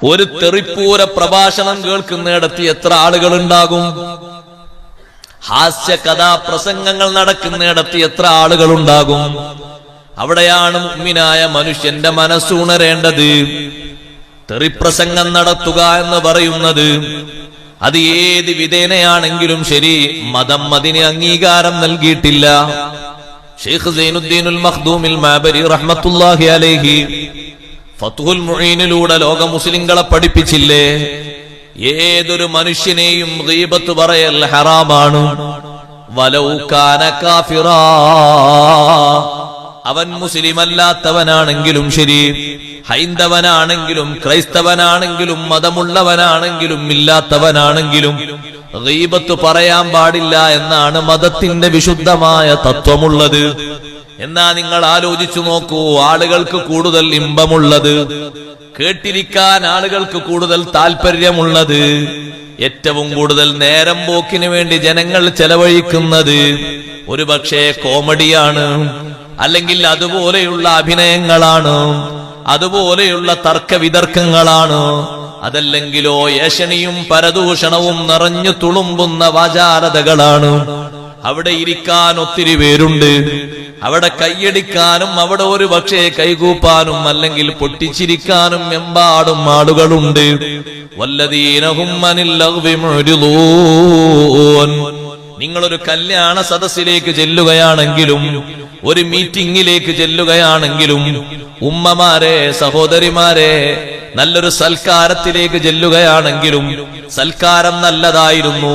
ഒരു തെറിപ്പൂര പ്രഭാഷണം കേൾക്കുന്നിടത്ത് എത്ര ആളുകൾ ഉണ്ടാകും ഹാസ്യ കഥാപ്രസംഗങ്ങൾ നടക്കുന്നിടത്ത് എത്ര ആളുകൾ ഉണ്ടാകും അവിടെയാണ് മുമ്മിനായ മനുഷ്യന്റെ മനസ്സുണരേണ്ടത്. തെറിപ്രസംഗം നടത്തുക എന്ന് പറയുന്നത് അത് ഏത് വിധേനയാണെങ്കിലും ശരി മതം അതിന് അംഗീകാരം നൽകിയിട്ടില്ല. ഷെയ്ഖ് സൈനുദ്ദീനുൽ മഖ്ദൂമിൽ മാബരി റഹ്മത്തുല്ലാഹി അലൈഹി ഫത്തുൽ മുഈനിലൂടെ ലോക മുസ്ലിങ്ങളെ പഠിപ്പിച്ചില്ലേ? ഏതൊരു മനുഷ്യനെയും ദീപത്ത് പറയൽ ഹറാമാണ്. അവൻ മുസ്ലിം അല്ലാത്തവനാണെങ്കിലും ശരി. ഹൈന്ദവനാണെങ്കിലും ക്രൈസ്തവനാണെങ്കിലും മതമുള്ളവനാണെങ്കിലും ഇല്ലാത്തവനാണെങ്കിലും ദീപത്ത് പറയാൻ പാടില്ല എന്നാണ് മതത്തിന്റെ വിശുദ്ധമായ തത്വമുള്ളത്. എന്നാ നിങ്ങൾ ആലോചിച്ചു നോക്കൂ ആളുകൾക്ക് കൂടുതൽ ഇമ്പമുള്ളത്. കേട്ടിരിക്കാൻ ആളുകൾക്ക് കൂടുതൽ താല്പര്യമുള്ളത് ഏറ്റവും കൂടുതൽ നേരം പോക്കിന് വേണ്ടി ജനങ്ങൾ ചെലവഴിക്കുന്നത് ഒരു പക്ഷേ കോമഡിയാണ് അല്ലെങ്കിൽ അതുപോലെയുള്ള അഭിനയങ്ങളാണ് അതുപോലെയുള്ള തർക്ക വിതർക്കങ്ങളാണ് അതല്ലെങ്കിലോ ഏഷണിയും പരദൂഷണവും നിറഞ്ഞു തുളുമ്പുന്ന വാചാരതകളാണ് അവിടെ ഇരിക്കാൻ ഒത്തിരി പേരുണ്ട്. അവിടെ കൈയടിക്കാനും അവിടെ ഒരു പക്ഷേ കൈകൂപ്പാനും അല്ലെങ്കിൽ പൊട്ടിച്ചിരിക്കാനും എമ്പാടും ആളുകളുണ്ട്. നിങ്ങളൊരു കല്യാണ സദസ്സിലേക്ക് ചെല്ലുകയാണെങ്കിലും ഒരു മീറ്റിംഗിലേക്ക് ചെല്ലുകയാണെങ്കിലും ഉമ്മമാരെ സഹോദരിമാരെ നല്ലൊരു സൽക്കാരത്തിലേക്ക് ചെല്ലുകയാണെങ്കിലും സൽക്കാരം നല്ലതായിരുന്നു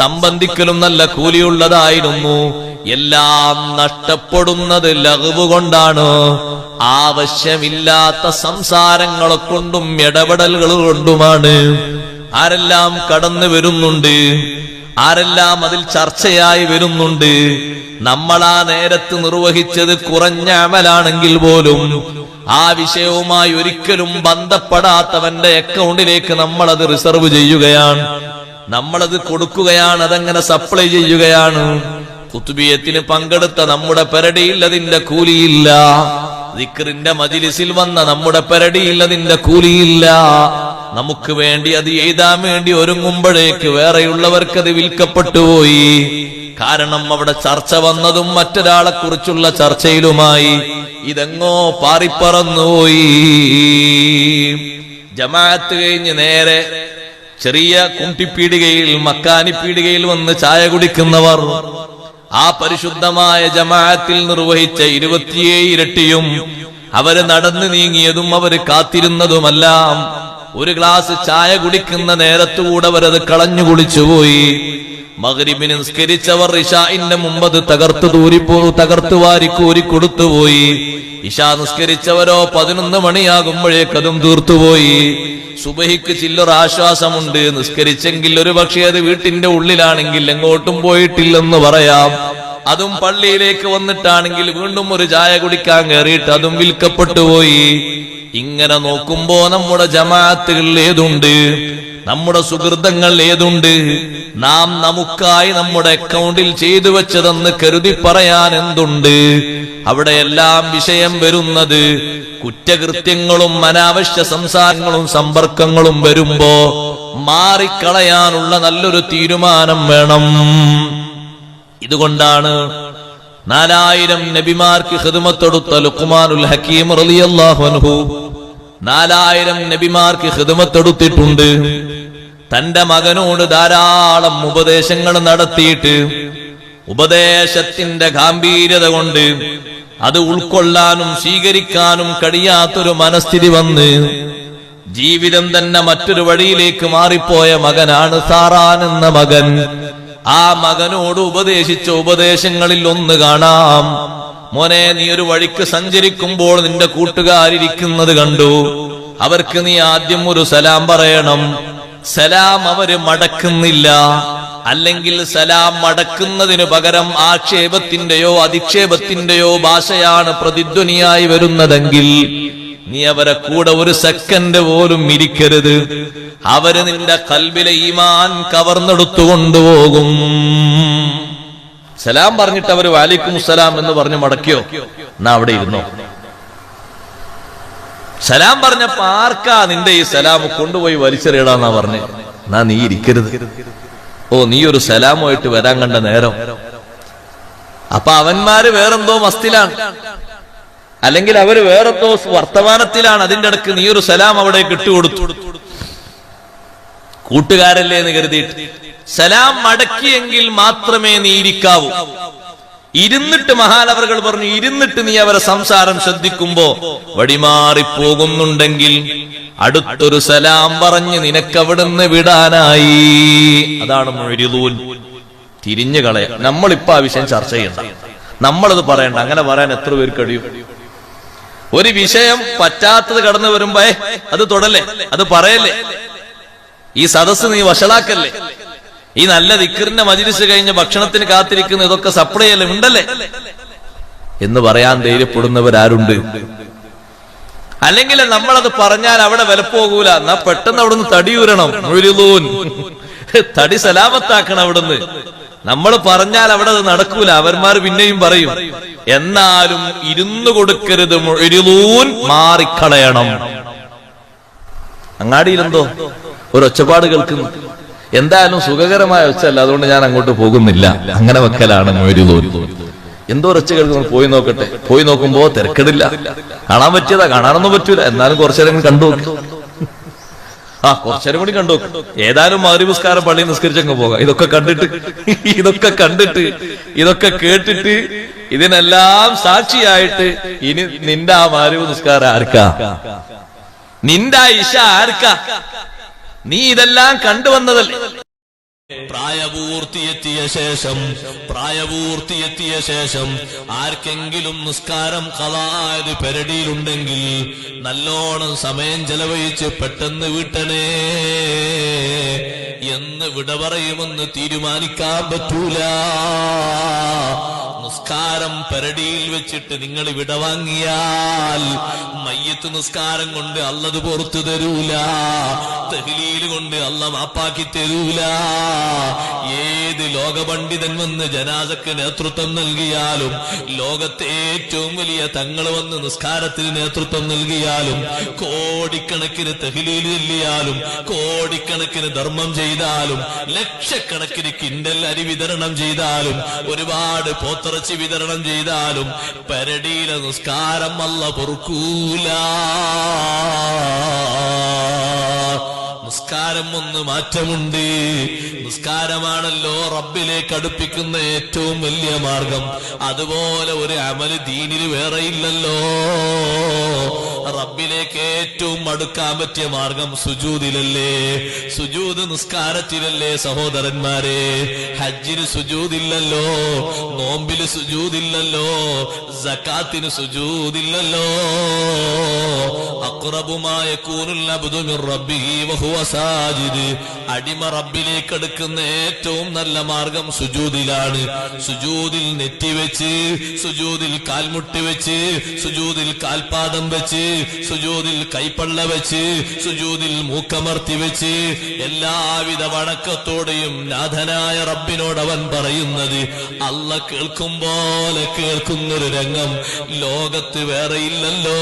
സംബന്ധിക്കലും നല്ല കൂലിയുള്ളതായിരുന്നു എല്ലാം നഷ്ടപ്പെടുന്നത് ലഘുവുകൊണ്ടാണ് ആവശ്യമില്ലാത്ത സംസാരങ്ങളെ കൊണ്ടും ഇടപെടലുകൾ കൊണ്ടുമാണ്. ആരെല്ലാം കടന്നു വരുന്നുണ്ട് ആരെല്ലാം അതിൽ ചർച്ചയായി വരുന്നുണ്ട്? നമ്മൾ ആ നേരത്ത് നിർവഹിച്ചത് കുറഞ്ഞ അമലാണെങ്കിൽ പോലും ആ വിഷയവുമായി ഒരിക്കലും ബന്ധപ്പെടാത്തവന്റെ അക്കൗണ്ടിലേക്ക് നമ്മൾ അത് റിസർവ് ചെയ്യുകയാണ്. നമ്മളത് കൊടുക്കുകയാണ് അതങ്ങനെ സപ്ലൈ ചെയ്യുകയാണ്. കുത്തുബിയത്തിന് പങ്കെടുത്ത നമ്മുടെ പെരടിയിൽ അതിന്റെ കൂലിയില്ല. ദിക്റിന്റെ മജിലിസിൽ വന്ന നമ്മുടെ പെരടിയിൽ അതിന്റെ കൂലിയില്ല. നമുക്ക് വേണ്ടി അത് എഴുതാൻ വേണ്ടി ഒരുങ്ങുമ്പോഴേക്ക് വേറെയുള്ളവർക്ക് അത് വിൽക്കപ്പെട്ടു പോയി. കാരണം അവിടെ ചർച്ച വന്നതും മറ്റൊരാളെ കുറിച്ചുള്ള ചർച്ചയിലുമായി ഇതെങ്ങോ പാറിപ്പറന്നുപോയി ജമാഅത്ത് കഴിഞ്ഞ് നേരെ ചെറിയ കുണ്ടിപ്പീടികയിൽ മക്കാനിപ്പീടികയിൽ വന്ന് ചായ കുടിക്കുന്നവർ ആ പരിശുദ്ധമായ ജമാഅത്തിൽ നിർവഹിച്ച ഇരുപത്തിയേഴ് ഇരട്ടിയും അവർ നടന്നു നീങ്ങിയതും അവർ കാത്തിരുന്നതുമെല്ലാം ഒരു ഗ്ലാസ് ചായ കുടിക്കുന്ന നേരത്തുകൂടെ അവരത് കളഞ്ഞു കുളിച്ചുപോയി. മകരിബിന് നിസ്കരിച്ചവർ ഇഷാഇന്റെ മുമ്പ് അത് തകർത്തു തൂരിപ്പോ തകർത്ത് വാരി കോരി കൊടുത്തുപോയി. ഇഷാ നിസ്കരിച്ചവരോ പതിനൊന്ന് മണിയാകുമ്പോഴേക്കതും തീർത്തുപോയി. സുബഹിക്ക് ചില്ലൊരു ആശ്വാസമുണ്ട്. നിസ്കരിച്ചെങ്കിൽ ഒരു പക്ഷേ അത് വീട്ടിന്റെ ഉള്ളിലാണെങ്കിൽ എങ്ങോട്ടും പോയിട്ടില്ലെന്ന് പറയാം. അതും പള്ളിയിലേക്ക് വന്നിട്ടാണെങ്കിൽ വീണ്ടും ഒരു ചായ കുടിക്കാൻ കയറിയിട്ട് അതും വിൽക്കപ്പെട്ടു പോയി. ഇങ്ങനെ നോക്കുമ്പോ നമ്മുടെ ജമാഅത്തുകൾ ഏതുണ്ട്? നമ്മുടെ സുഹൃതങ്ങൾ ഏതുണ്ട്? നാം നമുക്കായി നമ്മുടെ അക്കൗണ്ടിൽ ചെയ്തു വെച്ചതെന്ന് കരുതി പറയാൻ എന്തുണ്ട്? അവിടെ എല്ലാം വിഷയം വരുന്നത് കുറ്റകൃത്യങ്ങളും അനാവശ്യ സംസാരങ്ങളും സമ്പർക്കങ്ങളും വരുമ്പോ മാറിക്കളയാനുള്ള നല്ലൊരു തീരുമാനം വേണം. ഇതുകൊണ്ടാണ് നാലായിരം നബിമാർക്ക് ഹിദമത്തൊടുത്ത ലുക്മാനുൽ ഹക്കീം റളിയല്ലാഹു അൻഹു. നാലായിരം നബിമാർക്ക് ഹിദമത്തൊടുത്തിട്ടുണ്ട് തന്റെ മകനോട് ധാരാളം ഉപദേശങ്ങൾ നടത്തിയിട്ട് ഉപദേശത്തിന്റെ ഗാംഭീര്യത കൊണ്ട് അത് ഉൾക്കൊള്ളാനും സ്വീകരിക്കാനും കഴിയാത്തൊരു മനസ്ഥിതി വന്ന് ജീവിതം തന്നെ മറ്റൊരു വഴിയിലേക്ക് മാറിപ്പോയ മകനാണ് സാറാൻ എന്ന മകൻ. ആ മകനോട് ഉപദേശിച്ച ഉപദേശങ്ങളിൽ ഒന്ന് കാണാം. മോനെ നീ ഒരു വഴിക്ക് സഞ്ചരിക്കുമ്പോൾ നിന്റെ കൂട്ടുകാരിരിക്കുന്നത് കണ്ടു. അവർക്ക് നീ ആദ്യം ഒരു സലാം പറയണം. സലാം അവർ മടക്കുന്നില്ല. അല്ലെങ്കിൽ സലാം മടക്കുന്നതിന് പകരം ആക്ഷേപത്തിന്റെയോ അധിക്ഷേപത്തിന്റെയോ ഭാഷയാണ് പ്രതിധ്വനിയായി വരുന്നതെങ്കിൽ നീ അവരെ കൂടെ ഒരു സെക്കൻഡ് പോലും ഇരിക്കരുത്. അവർ നിന്റെ കൽബിലെ ഈമാൻ കവർന്നെടുത്തു കൊണ്ടുപോകും. സലാം പറഞ്ഞിട്ട് അവർ വാലിക്കും സലാം എന്ന് പറഞ്ഞ് മടക്കിയോ? എന്നാ അവിടെ ഇരുന്നോ? സലാം പറഞ്ഞപ്പോ ആർക്കാ നിന്റെ ഈ സലാം കൊണ്ടുപോയി വലിച്ചെറിയടാന്നാ പറഞ്ഞു? എന്നാ നീ ഇരിക്കരുത്. ഓ നീ ഒരു സലാമുമായിട്ട് വരാൻ കണ്ട നേരം. അപ്പൊ അവന്മാര് വേറെന്തോ മസ്തിലാണ്. അല്ലെങ്കിൽ അവർ വേറെന്തോ വർത്തമാനത്തിലാണ് അതിന്റെ ഇടയ്ക്ക് നീ ഒരു സലാം അവിടെ കിട്ടുകൊടുത്തു കൂട്ടുകാരല്ലേ എന്ന് കരുതിയിട്ട്. സലാം മടക്കിയെങ്കിൽ മാത്രമേ നീ ഇരിക്കാവൂ. ഇരുന്നിട്ട് മഹാനവറുകൾ പറഞ്ഞു ഇരുന്നിട്ട് നീ അവരെ സംസാരം ശ്രദ്ധിക്കുമ്പോ വടിമാറിപ്പോകുന്നുണ്ടെങ്കിൽ അടുത്തൊരു സലാം പറഞ്ഞ് നിനക്കവിടുന്ന് വിടാനായി. അതാണ് മൊഴിതൂൻ. തിരിഞ്ഞു കളയാം. നമ്മളിപ്പോ ആ വിഷയം ചർച്ച ചെയ്യണ്ട. നമ്മളത് പറയണ്ട. അങ്ങനെ പറയാൻ എത്ര പേർ കഴിയും? ഒരു വിഷയം പറ്റാത്തത് കടന്നു വരുമ്പോ അത് തൊടല്ലേ? അത് പറയല്ലേ? ഈ സദസ് നീ വഷളാക്കല്ലേ? ഈ നല്ല ദിക്കറിന്റെ മജിലിസ് കഴിഞ്ഞ് ഭക്ഷണത്തിന് കാത്തിരിക്കുന്ന ഇതൊക്കെ സപ്ലൈ അല്ലേ? ഉണ്ടല്ലേ? എന്ന് പറയാൻ ധൈര്യപ്പെടുന്നവരാരുണ്ട്. അല്ലെങ്കിൽ നമ്മളത് പറഞ്ഞാൽ അവിടെ വില വിലപ്പോകൂല എന്നാ പെട്ടെന്ന് അവിടുന്ന് തടിയൂരണം മുഴുതൂൻ തടി സലാമത്താക്കണം അവിടുന്ന്. നമ്മൾ പറഞ്ഞാൽ അവിടെ അത് നടക്കൂല. അവന്മാർ പിന്നെയും പറയും. എന്നാലും ഇരുന്നു കൊടുക്കരുത് മുഴുവൂൻ മാറിക്കളയണം. അങ്ങാടിയിലെന്തോ ഒരു ഒച്ചപ്പാട് കേൾക്കുന്നു. എന്തായാലും സുഖകരമായ ഒച്ചല്ല അതുകൊണ്ട് ഞാൻ അങ്ങോട്ട് പോകുന്നില്ല. അങ്ങനെ വെക്കലാണ് മൊയ്തുതോൽ എന്തോ ഒച്ച കേൾക്കുന്നു പോയി നോക്കട്ടെ. പോയി നോക്കുമ്പോ തിരക്കിടില്ല. കാണാൻ പറ്റിയതാ കാണാനൊന്നും പറ്റൂല. എന്നാലും കുറച്ചേരം കണ്ടു. ആ കുറച്ചേരം കൂടി കണ്ടു. ഏതായാലും മാറിപുസ്കാരം പള്ളി നിസ്കരിച്ചങ്ങ് പോകാം. ഇതൊക്കെ കണ്ടിട്ട് ഇതൊക്കെ കണ്ടിട്ട് ഇതൊക്കെ കേട്ടിട്ട് ഇതിനെല്ലാം സാക്ഷിയായിട്ട് ഇനി നിന്റെ ആ മാരിവ് നിസ്കാരം ആർക്കാ? നിന്റെ ആ ഇഷ ആർക്കാ? നീ ഇതെല്ലാം കണ്ടുവന്നതല്ലേ? പ്രായപൂർത്തിയെത്തിയ ശേഷം പ്രായപൂർത്തിയെത്തിയ ശേഷം ആർക്കെങ്കിലും നിസ്കാരം കളായത് പെരടിയിലുണ്ടെങ്കിൽ നല്ലോണം സമയം ചെലവഴിച്ച് പെട്ടെന്ന് വീട്ടണേ. എന്ന് വിട പറയുമെന്ന് തീരുമാനിക്കാൻ പറ്റൂല. പെരടിയിൽ വെച്ചിട്ട് നിങ്ങൾ വിട വാങ്ങിയാൽ മയ്യത്ത് നിസ്കാരം കൊണ്ട് അല്ലത് പുറത്തു തരൂല. തെഹ്ലീൽ കൊണ്ട് അല്ല മാപ്പാക്കി തരൂല. ഏത് ലോകപണ്ഡിതൻ വന്ന് ജനാസക്ക് നേതൃത്വം നൽകിയാലും ലോകത്തെ ഏറ്റവും വലിയ തങ്ങൾ വന്ന് നിസ്കാരത്തിന് നേതൃത്വം നൽകിയാലും കോടിക്കണക്കിന് തെഹ്ലീൽ ചൊല്ലിയാലും കോടിക്കണക്കിന് ധർമ്മം ചെയ്താലും ലക്ഷക്കണക്കിന് കിൻഡൽ അരി വിതരണം ചെയ്താലും ഒരുപാട് പോത്തിറച്ചി വിതരണം ചെയ്താലും പരടിയിലെ നിസ്കാരം അല്ല പൊറുക്കൂല. നിസ്കാരം ഒന്ന് മാറ്റമുണ്ട്. നിസ്കാരമാണല്ലോ റബ്ബിലേക്ക് അടുപ്പിക്കുന്ന ഏറ്റവും വലിയ മാർഗം. അതുപോലെ ഒരു അമൽ ദീനിന് വേറെ ഇല്ലല്ലോ റബ്ബിലേക്ക് ഏറ്റവും അടുക്കാൻ പറ്റിയ മാർഗം സുജൂതിലല്ലേ. സുജൂത് നിസ്കാരത്തിലല്ലേ സഹോദരന്മാരെ. ഹജ്ജിന് സുജൂതില്ലല്ലോ. നോമ്പിൽ സുജൂതില്ലല്ലോ. സക്കാത്തിന് സുജൂതില്ലല്ലോ. അക്രബുമായ കൂനുള്ള അബ്ദു റബ്ബി വഹുവ സാജിദ്. അടിമ റബ്ബിലേക്ക് എടുക്കുന്ന ഏറ്റവും നല്ല മാർഗം സുജൂദിലാണ് സുജൂദിൽ നെറ്റിവെച്ച് സുജൂതിൽ കാൽമുട്ടി വെച്ച് സുജൂതിൽ കാൽപാദം വെച്ച് സുജൂതിൽ കൈപ്പള്ള വെച്ച് സുജൂതിൽ മൂക്കമർത്തി വെച്ച് എല്ലാവിധ വണക്കത്തോടെയും നാഥനായ റബ്ബിനോട് അവൻ പറയുന്നത് അല്ല കേൾക്കും പോലെ കേൾക്കുന്നൊരു രംഗം ലോകത്ത് വേറെ ഇല്ലല്ലോ